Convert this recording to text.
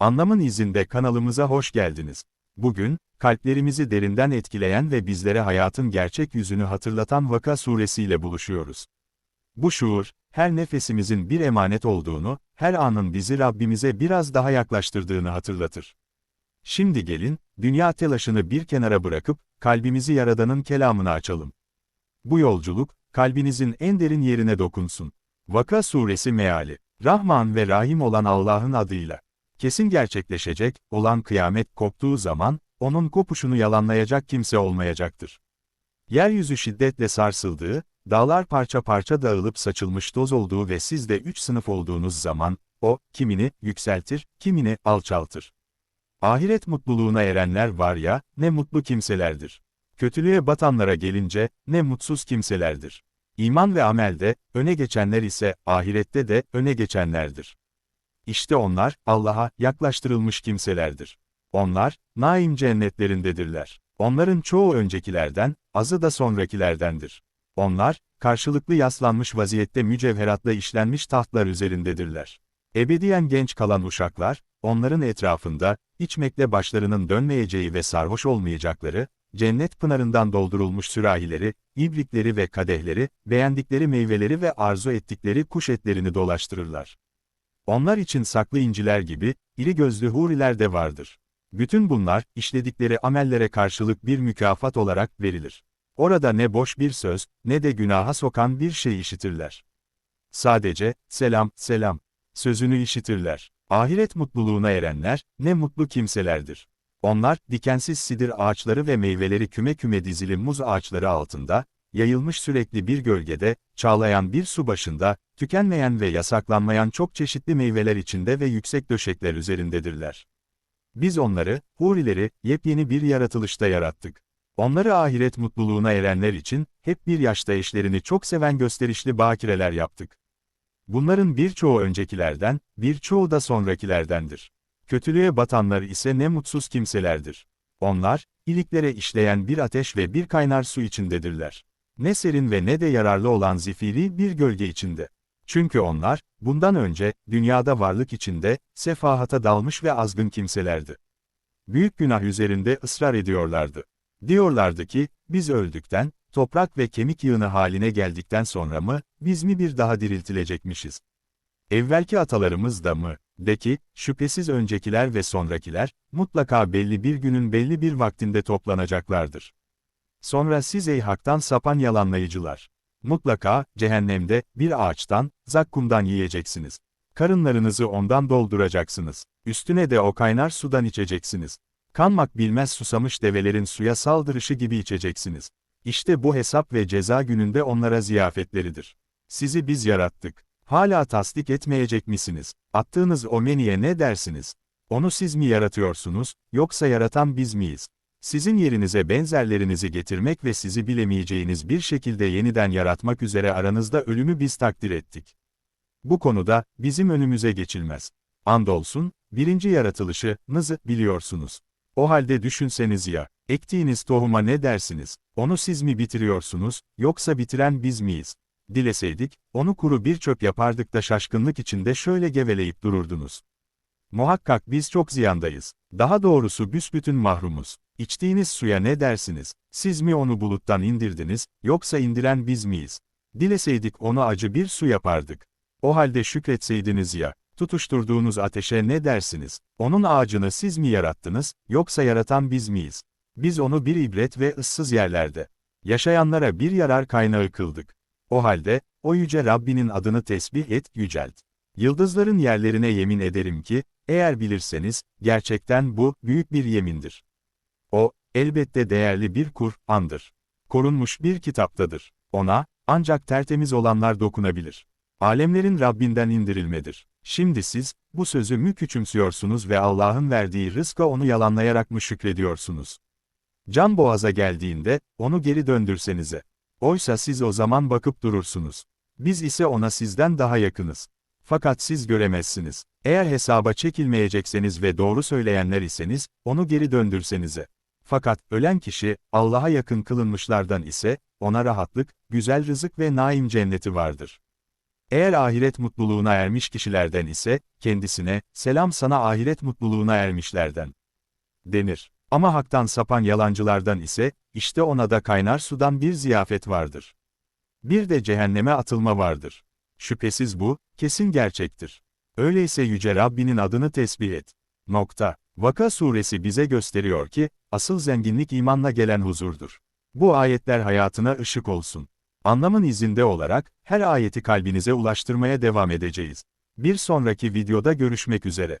Anlamın izinde kanalımıza hoş geldiniz. Bugün, kalplerimizi derinden etkileyen ve bizlere hayatın gerçek yüzünü hatırlatan Vaka suresiyle buluşuyoruz. Bu şuur, her nefesimizin bir emanet olduğunu, her anın bizi Rabbimize biraz daha yaklaştırdığını hatırlatır. Şimdi gelin, dünya telaşını bir kenara bırakıp, kalbimizi Yaradan'ın kelamına açalım. Bu yolculuk, kalbinizin en derin yerine dokunsun. Vaka suresi meali, Rahman ve Rahim olan Allah'ın adıyla. Kesin gerçekleşecek, olan kıyamet koptuğu zaman, onun kopuşunu yalanlayacak kimse olmayacaktır. Yeryüzü şiddetle sarsıldığı, dağlar parça parça dağılıp saçılmış toz olduğu ve siz de üç sınıf olduğunuz zaman, o, kimini yükseltir, kimini alçaltır. Ahiret mutluluğuna erenler var ya, ne mutlu kimselerdir. Kötülüğe batanlara gelince, ne mutsuz kimselerdir. İman ve amelde, öne geçenler ise, ahirette de, öne geçenlerdir. İşte onlar, Allah'a yaklaştırılmış kimselerdir. Onlar, naim cennetlerindedirler. Onların çoğu öncekilerden, azı da sonrakilerdendir. Onlar, karşılıklı yaslanmış vaziyette mücevheratla işlenmiş tahtlar üzerindedirler. Ebediyen genç kalan uşaklar, onların etrafında, içmekle başlarının dönmeyeceği ve sarhoş olmayacakları, cennet pınarından doldurulmuş sürahileri, ibrikleri ve kadehleri, beğendikleri meyveleri ve arzu ettikleri kuş etlerini dolaştırırlar. Onlar için saklı inciler gibi, iri gözlü huriler de vardır. Bütün bunlar, işledikleri amellere karşılık bir mükafat olarak verilir. Orada ne boş bir söz, ne de günaha sokan bir şey işitirler. Sadece, selam, selam, sözünü işitirler. Ahiret mutluluğuna erenler, ne mutlu kimselerdir. Onlar, dikensiz sidir ağaçları ve meyveleri küme küme dizili muz ağaçları altında, yayılmış sürekli bir gölgede, çağlayan bir su başında, tükenmeyen ve yasaklanmayan çok çeşitli meyveler içinde ve yüksek döşekler üzerindedirler. Biz onları, hurileri, yepyeni bir yaratılışta yarattık. Onları ahiret mutluluğuna erenler için, hep bir yaşta eşlerini çok seven gösterişli bakireler yaptık. Bunların birçoğu öncekilerden, birçoğu da sonrakilerdendir. Kötülüğe batanlar ise ne mutsuz kimselerdir. Onlar, iliklere işleyen bir ateş ve bir kaynar su içindedirler. Ne serin ve ne de yararlı olan zifiri bir gölge içinde. Çünkü onlar, bundan önce, dünyada varlık içinde, sefahata dalmış ve azgın kimselerdi. Büyük günah üzerinde ısrar ediyorlardı. Diyorlardı ki, biz öldükten, toprak ve kemik yığını haline geldikten sonra mı, biz mi bir daha diriltilecekmişiz? Evvelki atalarımız da mı? De ki, şüphesiz öncekiler ve sonrakiler, mutlaka belli bir günün belli bir vaktinde toplanacaklardır. Sonra siz ey haktan sapan yalanlayıcılar. Mutlaka, cehennemde, bir ağaçtan, zakkumdan yiyeceksiniz. Karınlarınızı ondan dolduracaksınız. Üstüne de o kaynar sudan içeceksiniz. Kanmak bilmez susamış develerin suya saldırışı gibi içeceksiniz. İşte bu hesap ve ceza gününde onlara ziyafetleridir. Sizi biz yarattık. Hala tasdik etmeyecek misiniz? Attığınız o menüye ne dersiniz? Onu siz mi yaratıyorsunuz, yoksa yaratan biz miyiz? Sizin yerinize benzerlerinizi getirmek ve sizi bilemeyeceğiniz bir şekilde yeniden yaratmak üzere aranızda ölümü biz takdir ettik. Bu konuda, bizim önümüze geçilmez. Andolsun, birinci yaratılışı, nızı, biliyorsunuz. O halde düşünseniz ya, ektiğiniz tohuma ne dersiniz? Onu siz mi bitiriyorsunuz, yoksa bitiren biz miyiz? Dileseydik, onu kuru bir çöp yapardık da şaşkınlık içinde şöyle geveleyip dururdunuz. Muhakkak biz çok ziyandayız. Daha doğrusu büsbütün mahrumuz. İçtiğiniz suya ne dersiniz? Siz mi onu buluttan indirdiniz, yoksa indiren biz miyiz? Dileseydik onu acı bir su yapardık. O halde şükretseydiniz ya, tutuşturduğunuz ateşe ne dersiniz? Onun ağacını siz mi yarattınız, yoksa yaratan biz miyiz? Biz onu bir ibret ve ıssız yerlerde, yaşayanlara bir yarar kaynağı kıldık. O halde, o yüce Rabbinin adını tesbih et, yücelt. Yıldızların yerlerine yemin ederim ki, eğer bilirseniz, gerçekten bu, büyük bir yemindir. O, elbette değerli bir Kur'an'dır. Korunmuş bir kitaptadır. Ona, ancak tertemiz olanlar dokunabilir. Alemlerin Rabbinden indirilmedir. Şimdi siz, bu sözü mü küçümsüyorsunuz ve Allah'ın verdiği rızka onu yalanlayarak mı şükrediyorsunuz? Can boğaza geldiğinde, onu geri döndürsenize. Oysa siz o zaman bakıp durursunuz. Biz ise ona sizden daha yakınız. Fakat siz göremezsiniz. Eğer hesaba çekilmeyecekseniz ve doğru söyleyenler iseniz, onu geri döndürsenize. Fakat ölen kişi, Allah'a yakın kılınmışlardan ise, ona rahatlık, güzel rızık ve naim cenneti vardır. Eğer ahiret mutluluğuna ermiş kişilerden ise, kendisine, selam sana ahiret mutluluğuna ermişlerden denir. Ama haktan sapan yalancılardan ise, işte ona da kaynar sudan bir ziyafet vardır. Bir de cehenneme atılma vardır. Şüphesiz bu, kesin gerçektir. Öyleyse Yüce Rabbinin adını tesbih et. Nokta. Vaka suresi bize gösteriyor ki, asıl zenginlik imanla gelen huzurdur. Bu ayetler hayatına ışık olsun. Anlamın izinde olarak, her ayeti kalbinize ulaştırmaya devam edeceğiz. Bir sonraki videoda görüşmek üzere.